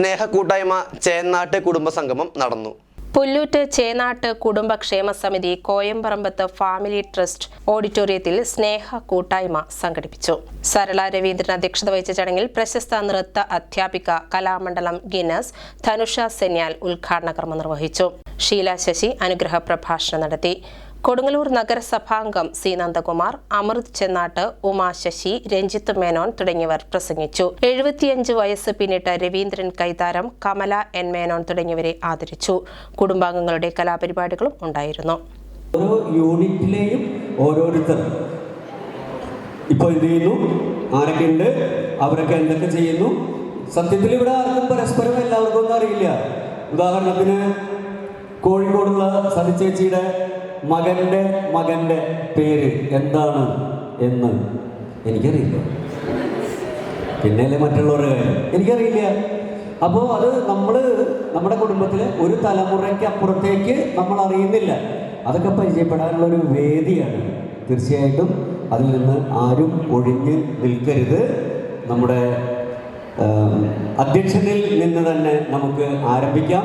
സ്നേഹക്കൂട്ടായ്മ ചേന്നാട്ട് കുടുംബസംഗമം നടന്നു. പുല്ലൂറ്റ് ചേനാട്ട് കുടുംബക്ഷേമ സമിതി കോയമ്പറമ്പത്ത് ഫാമിലി ട്രസ്റ്റ് ഓഡിറ്റോറിയത്തിൽ സ്നേഹ കൂട്ടായ്മ സംഘടിപ്പിച്ചു. സരള രവീന്ദ്രൻ അധ്യക്ഷത വഹിച്ച ചടങ്ങിൽ പ്രശസ്ത നൃത്ത അധ്യാപിക കലാമണ്ഡലം ഗിന്നസ് ധനുഷ സെന്യാൽ ഉദ്ഘാടന കർമ്മം നിർവഹിച്ചു. ഷീല ശശി അനുഗ്രഹ പ്രഭാഷണം നടത്തി. കൊടുങ്ങല്ലൂർ നഗരസഭാംഗം സി നന്ദകുമാർ അമൃത് ചെന്നാട്ട് ഉമാ ശശി രഞ്ജിത്ത് മേനോൻ തുടങ്ങിയവർ പ്രസംഗിച്ചു. എഴുപത്തിയഞ്ച് വയസ്സ് പിന്നിട്ട രവീന്ദ്രൻ കൈതാരം കമല എൻ മേനോൻ തുടങ്ങിയവരെ ആദരിച്ചു. കുടുംബാംഗങ്ങളുടെ കലാപരിപാടികളും ഉണ്ടായിരുന്നു. ഓരോ യൂണിറ്റിലെയും ഓരോരുത്തർ ഇപ്പോൾ എന്ത് ചെയ്യുന്നു? ആരൊക്കെ ഉണ്ട്? അവരൊക്കെ എന്തൊക്കെ ചെയ്യുന്നു? സത്യത്തിൽ ഇവിടെ ആർക്കും പരസ്പരം എല്ലാവർക്കും ഒന്നും അറിയില്ല. ഉദാഹരണത്തിന് കോഴിക്കോടുള്ള സതിച്ചേച്ചിയുടെ മകന്റെ മകന്റെ പേര് എന്താണ് എന്ന് എനിക്കറിയില്ല. പിന്നെയല്ലേ മറ്റുള്ളവരുടെ കാര്യം? എനിക്കറിയില്ല. അപ്പോൾ അത് നമ്മൾ നമ്മുടെ കുടുംബത്തിലെ ഒരു തലമുറയ്ക്ക് അപ്പുറത്തേക്ക് നമ്മൾ അറിയുന്നില്ല. അതൊക്കെ പരിചയപ്പെടാനുള്ള ഒരു വേദിയാണ്. തീർച്ചയായിട്ടും അതിൽ നിന്ന് ആരും ഒഴിഞ്ഞ് നിൽക്കരുത്. നമ്മുടെ അധ്യക്ഷനിൽ നിന്ന് തന്നെ നമുക്ക് ആരംഭിക്കാം.